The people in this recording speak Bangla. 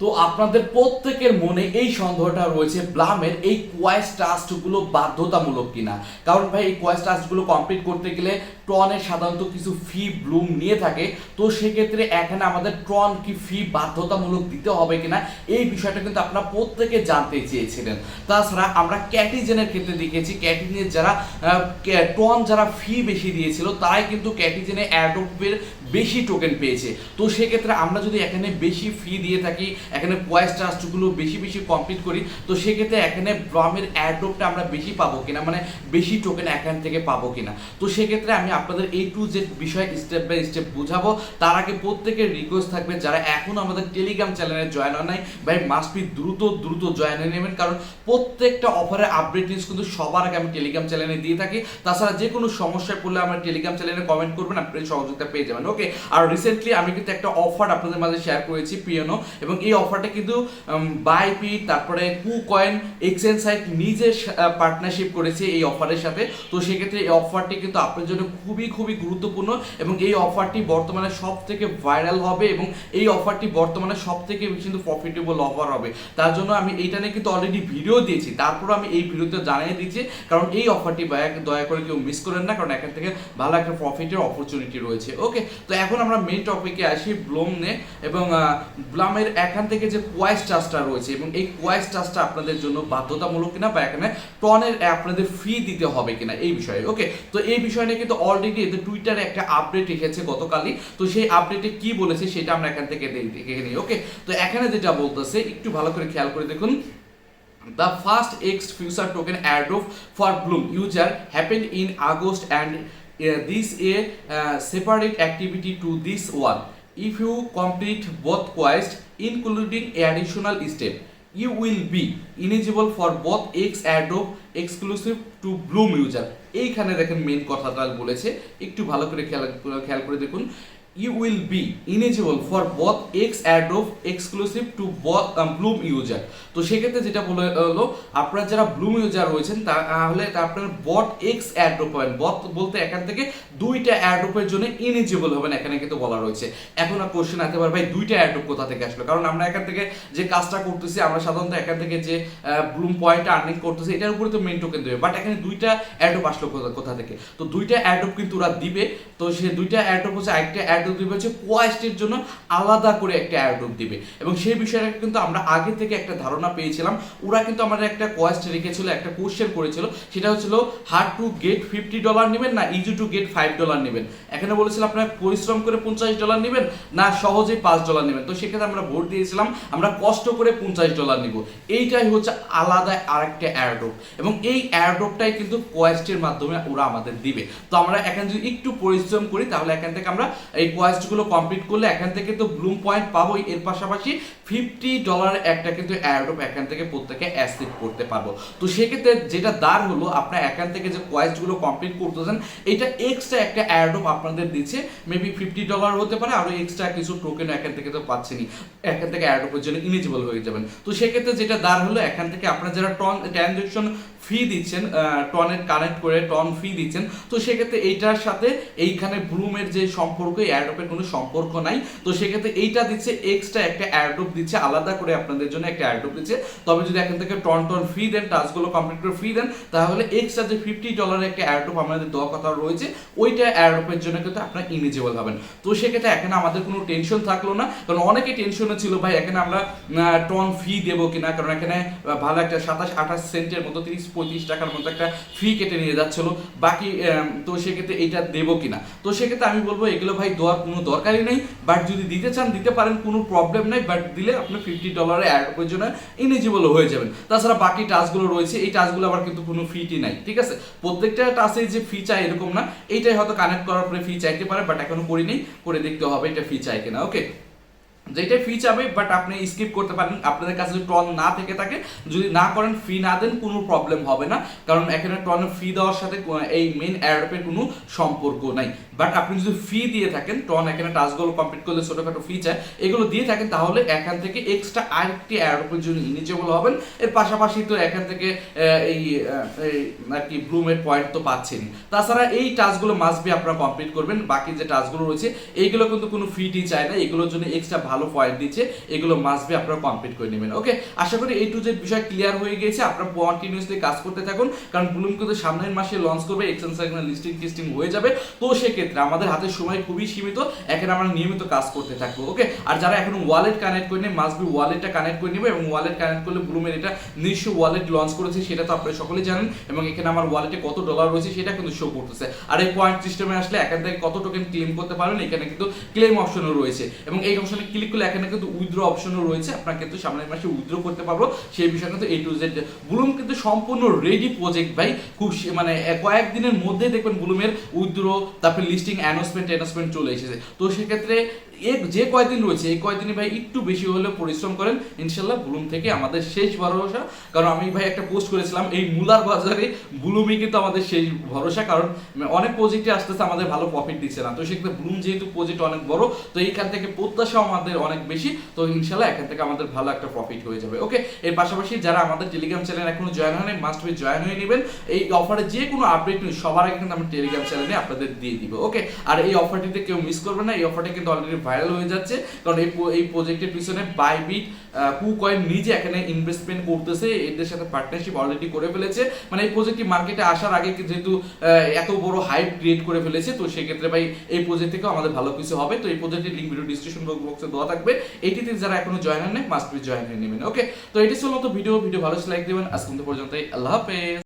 তো আপনাদের প্রত্যেকের মনে এই সন্দেহটা রয়েছে ব্লামের এই কোয়েস টাস্কগুলো বাধ্যতামূলক কিনা? কারণ ভাই, এই কোয়েস টাস্কগুলো কমপ্লিট করতে গেলে ট্রনের সাধারণত কিছু ফি ব্লুম নিয়ে থাকে, তো সেক্ষেত্রে এখানে আমাদের ট্রন কি ফি বাধ্যতামূলক দিতে হবে কিনা, এই বিষয়টা কিন্তু আপনারা প্রত্যেকে জানতে চেয়েছিলেন। তাছাড়া আমরা ক্যাটিজেনের ক্ষেত্রে দেখেছি ক্যাটিজেনের যারা ট্রন যারা ফি বেশি দিয়েছিল, তারাই কিন্তু ক্যাটিজেনে অ্যাডোপের বেশি টোকেন পেয়েছে। তো সেক্ষেত্রে আমরা যদি এখানে বেশি ফি দিয়ে থাকি এখানে ভয়েস টাস্কগুলো বেশি বেশি কমপ্লিট করি। তো সেক্ষেত্রে এখানে ব্রমের অ্যাড্রপটা আমরা বেশি পাবো কিনা মানে বেশি টোকেন এখান থেকে পাবো কিনা। তো সেক্ষেত্রে আমি আপনাদের এই টু জেড বিষয় স্টেপ বাই স্টেপ বুঝাবো। তার আগে প্রত্যেকের রিকোয়েস্ট থাকবে যারা এখনও আমাদের টেলিগ্রাম চ্যানেলে জয়েন হয় নাই। ভাই মাস্ট দ্রুত দ্রুত জয়েন হয়ে নেবেন। কারণ প্রত্যেকটা অফারের আপডেট নিউজ কিন্তু সবার আগে আমি টেলিগ্রাম চ্যানেলে দিয়ে থাকি। তাছাড়া যে কোনো সমস্যায় পড়লে আমার টেলিগ্রাম চ্যানেলে কমেন্ট করবেন, আপনি সহযোগিতা পেয়ে যাবেন। ওকে আর রিসেন্টলি আমি কিন্তু একটা অফার আপনাদের মাঝে শেয়ার করেছি পিএনও এবং এই অফারটা কিন্তু বাইপি তারপরে কু কয়েন এক্সচেঞ্জ সাইট নিজে পার্টনারশিপ করেছে এই অফারের সাথে। তো সেক্ষেত্রে এই অফারটি কিন্তু আপনার জন্য খুবই খুবই গুরুত্বপূর্ণ এবং এই অফারটি বর্তমানে সব থেকে ভাইরাল হবে এবং এই অফারটি বর্তমানে সব থেকে কিন্তু প্রফিটেবল অফার হবে। তার জন্য আমি এইটা নিয়ে কিন্তু অলরেডি ভিডিও দিয়েছি। তারপর আমি এই ভিডিওতে জানিয়ে দিচ্ছি, কারণ এই অফারটি দয়া- করে কেউ মিস করেন না, কারণ এখান থেকে ভালো একটা প্রফিটের অপরচুনিটি রয়েছে। ওকে তো এখন আমরা মেইন টপিকে আসি ব্লুম নে এবং ব্লামের এখান থেকে যে কোয়াইস টাচটা রয়েছে এবং এই কোয়াইস টাচটা আপনাদের জন্য বাধ্যতামূলক কিনা বা এখানে টনের আপনাদের ফি দিতে হবে কিনা এই বিষয়ে ওকে তো এই বিষয় নিয়ে কিন্তু অলরেডি এদের টুইটারে একটা আপডেট এসেছে গতকালই। তো সেই আপডেটে কি বলেছে সেটা আমরা এখান থেকে দেখে নিই ওকে তো এখানে যেটা বলতেছে একটু ভালো করে খেয়াল করে দেখুন। The first X future token airdrop for Bloom user happened in August and uh, this a uh, separate activity to this one. If you complete both quests, including additional step, you will be eligible for both X airdrop exclusive to Bloom user. এইখানে দেখেন মেন কথাটা বলেছে একটু ভালো করে খেয়াল খেয়াল করে দেখুন you will be eligible for both X airdrop exclusive to both um, Bloom user. তো সেক্ষেত্রে যেটা বলে হলো আপনারা যারা ব্লুম ইউজার রয়েছেন তাহলে আপনার বট এক্স অ্যাড্রপ পাবেন। বট বলতে এখান থেকে দুইটা অ্যাড্রপের জন্য ইলিজিবল হবেন এখানে কিন্তু বলা রয়েছে। এখন আর কোশ্চেন আসতে পারে ভাই দুইটা অ্যাড্রপ কোথা থেকে আসলো? কারণ আমরা এখান থেকে যে কাজটা করতেছি আমরা সাধারণত এখান থেকে যে ব্লুম পয়েন্ট আর্নিং করতেছি এটার উপরে তো মেন টোকেন দেবে। বাট এখানে দুইটা অ্যাড্রপ আসলো কোথা থেকে? তো দুইটা অ্যাড্রপ কিন্তু ওরা দিবে। তো সে দুইটা অ্যাড্রপ হচ্ছে একটা অ্যাড্রপ দিবে হচ্ছে কোয়াস্টের জন্য আলাদা করে একটা অ্যাড্রপ দিবে। এবং সেই বিষয়টা কিন্তু আমরা আগে থেকে একটা ধারণা পেয়েছিলাম। ওরা কিন্তু আমাদের একটা কোয়েস্ট রেখেছিল, একটা কোশ্চেন করেছিল। সেটা হচ্ছিল hard to get fifty dollar নেবেন না easy to get five dollar নেবেন? এখানে বলেছিল, আপনার পরিশ্রম করে পঞ্চাশ ডলার নেবেন না সহজেই পাঁচ ডলার নেবেন? তো সেক্ষেত্রে আমরা ভোট দিয়েছিলাম, আমরা কষ্ট করে পঞ্চাশ ডলার নিব। এইটাই হচ্ছে আলাদা আরেকটা অ্যাড্রপ এবং এই অ্যাড্রপটাই কিন্তু কোয়েস্টের মাধ্যমে ওরা আমাদের দিবে। তো আমরা এখানে যদি একটু পরিশ্রম করি, তাহলে এখান থেকে আমরা এই কোয়েস্টগুলো কমপ্লিট করলে এখান থেকে তো ব্লুম পয়েন্ট পাবোই। এর পাশাপাশি ফিফটি ডলার একটা কিন্তু অ্যাড্রপ এখান থেকে প্রত্যেকে অ্যাসিভ করতে পারব। তো সেক্ষেত্রে যেটা দার হলো, আপনার এখান থেকে যে কোয়েস্টগুলো কমপ্লিট করতেছেন, এটা এক্সট্রা একটা অ্যাড্রপ আপনাদের দিচ্ছে। মেবি ফিফটি ডলার হতে পারে আরও এক্সট্রা কিছু টোকেন এখান থেকে তো পাচ্ছেনই। এখান থেকে অ্যাড্রপের জন্য ইলিজিবল হয়ে যাবেন। তো সেক্ষেত্রে যেটা দার হলো, এখান থেকে আপনার যারা টন ট্রানজেকশন ফি দিচ্ছেন টনের কানেক্ট করে টন ফি দিচ্ছেন, তো সেক্ষেত্রে এইটার সাথে এইখানে ব্লুমের যে সম্পর্ক অ্যাড্রপের কোনো সম্পর্ক নাই। তো সেক্ষেত্রে এইটা দিচ্ছে এক্সট্রা একটা অ্যাড্রপ দিচ্ছে, আলাদা করে আপনাদের জন্য একটা অ্যাড্রপ দিচ্ছে। তবে যদি এখান থেকে টন টন ফি দেন, টাস্কগুলো কমপ্লিট করে ফি দেন, তাহলে এক্সট্রা যে ফিফটি ডলারের একটা অ্যাড্রপ আমাদের দেওয়া কথা রয়েছে, ওইটা অ্যাড্রপের জন্য কিন্তু আপনার ইলিজিবল হবেন। তো সেক্ষেত্রে এখানে আমাদের কোনো টেনশন থাকল না, কারণ অনেকে টেনশনে ছিল, ভাই, এখানে আমরা টন ফি দেবো কিনা? কারণ এখানে ভালো একটা সাতাশ, আঠাশ সেন্টের মতো, তিরিশ, পঁয়ত্রিশ টাকার মতো একটা ফি কেটে নিয়ে যাচ্ছিল। বাকি তো সেক্ষেত্রে এইটা দেবো কিনা? তো সেক্ষেত্রে আমি বলব, এগুলো ভাই দেওয়ার কোনো দরকারই নেই বাট যদি দিতে চান, দিতে পারেন, কোনো প্রবলেম নেই বাট দিলে আপনি ফিফটি ডলারে অ্যাডপের জন্য ইলিজিবল হয়ে যাবেন। তাছাড়া বাকি টাস্কগুলো রয়েছে, এই টাস্কগুলো আবার কিন্তু কোনো ফিটি নাই, ঠিক আছে? প্রত্যেকটা টাস্কে যে ফি চাই এরকম না, এইটাই হয়তো কানেক্ট করার পরে ফি চাইতে পারে বাট এখনও করিনি, করে দেখতে হবে এটা ফি চাই কিনা ওকে যেটা ফি চাবে বাট আপনি স্কিপ করতে পারেন। আপনাদের কাছে যদি টন না থেকে থাকে, যদি না করেন ফি না দেন, কোনো প্রবলেম হবে না। কারণ এখানে টনের ফি দেওয়ার সাথে এই মেন অ্যাডপের কোনো সম্পর্ক নাই। বাট আপনি যদি ফি দিয়ে থাকেন টন এখানে টাস্কগুলো কমপ্লিট করলে ছোটোখাটো ফি চায়, এগুলো দিয়ে থাকেন, তাহলে এখান থেকে এক্সট্রা আরেকটি অ্যাডপের জন্য ইলিজিবল হবেন। এর পাশাপাশি তো এখান থেকে এই আর কি ব্লুমের পয়েন্ট তো পাচ্ছেন। তাছাড়া এই টাস্কগুলো মাস্ট বি আপনারা কমপ্লিট করবেন। বাকি যে টাস্কগুলো রয়েছে, এইগুলো কিন্তু কোনো ফি টি চায় না। এগুলোর জন্য এক্সট্রা ভালো পয়েন্ট দিচ্ছে, এগুলো মাস্ট বি আপনারা কমপ্লিট করে নেবেন ওকে আশা করি এই টু জেড বিষয় ক্লিয়ার হয়ে গেছে, আপনারা কন্টিনিউসলি কাজ করতে থাকুন, কারণ ব্লুম কিন্তু সামনের মাসে লঞ্চ করবে সাইকেল লিস্টিং টিস্টিং হয়ে যাবে, তো সেক্ষেত্রে আমাদের হাতে সময় খুবই সীমিত, এখানে আমরা নিয়মিত কাজ করতে থাকব ওকে আর যারা এখনও ওয়ালেট কানেক্ট করে নেই মাস্ট বি ওয়ালেটটা কানেক্ট করে নেবে, এবং ওয়ালেট কানেক্ট করলে ব্লুমের এটা নিজস্ব ওয়ালেট লঞ্চ করেছে, সেটা তো আপনারা সকলে জানেন, এবং এখানে আমার ওয়ালেটে কত ডলার রয়েছে, সেটা কিন্তু শো করতেছে। আর এই পয়েন্ট সিস্টেমে আসলে এখান থেকে কত টোকেন ক্লেম করতে পারবেন, এখানে কিন্তু ক্লেম অপশনও রয়েছে, এবং এই অপশনে ক্লিক করলে এখানে কিন্তু উইথড্র অপশনও রয়েছে। আপনারা কিন্তু সামনের মাসে উইথড্র করতে পারব। সেই বিষয়ে কিন্তু এ টু জেড ব্লুম কিন্তু সম্পূর্ণ রেডি প্রজেক্ট ভাই। খুব মানে এ- কয়েকদিনের মধ্যে দেখবেন ব্লুমের উইথড্র তারপর লিস্টিং অ্যানাউন্সমেন্ট অ্যানাউন্সমেন্ট চলে এসেছে। তো সেক্ষেত্রে এ যে কয়দিন রয়েছে, এই কয়দিনে ভাই একটু বেশি হলেও পরিশ্রম করেন। ইনশাল্লাহ ব্লুম থেকে আমাদের শেষ ভরসা। কারণ আমি ভাই একটা পোস্ট করেছিলাম, এই মুলার বাজারে ব্লুমই কিন্তু আমাদের শেষ ভরসা। কারণ অনেক প্রজেক্টে আসতেছে, আমাদের ভালো প্রফিট দিচ্ছে না। তো সেক্ষেত্রে ব্লুম যেহেতু প্রজেক্ট অনেক বড়, তো এইখান থেকে প্রত্যাশা আমাদের অনেক বেশি, তো ইনশাল্লাহ এখান থেকে আমাদের ভালো একটা প্রফিট হয়ে যাবে ওকে এর পাশাপাশি যারা আমাদের টেলিগ্রাম চ্যানেল এখনও জয়েন হয়নি মাস্ট বি জয়েন হয়ে নেবেন। এই অফারে যে কোনো আপডেট নিউজ সবার আগে কিন্তু আমি টেলিগ্রাম চ্যানেলে আপনাদের দিয়ে দিব ওকে আর এই অফারটিতে কেউ মিস করবে না, এই অফারটা কিন্তু অলরেডি ভাইরাল হয়ে যাচ্ছে, কারণ এই এই প্রজেক্টের পিছনে বাইবিট কু কয়েন নিজে এখানে ইনভেস্টমেন্ট করতেছে, এদের সাথে পার্টনারশিপ অলরেডি করে ফেলেছে। মানে এই প্রজেক্টটি মার্কেটে আসার আগে যেহেতু এত বড় হাইপ ক্রিয়েট করে ফেলেছে, তো সেক্ষেত্রে ভাই এই প্রজেক্ট থেকেও আমাদের ভালো কিছু হবে। তো এই প্রজেক্টের লিঙ্ক ভিডিও ডিসক্রিপশন বক্সে দেওয়া থাকবে। এইটিতে যারা এখনও জয়েন হয় নাই মাস্ট বি জয়েন হয়ে নেবেন। ওকে তো এটি ছিল মতো ভিডিও ভিডিও ভালো লাইক দেবেন। আজ পর্যন্ত আল্লাহ হাফেজ।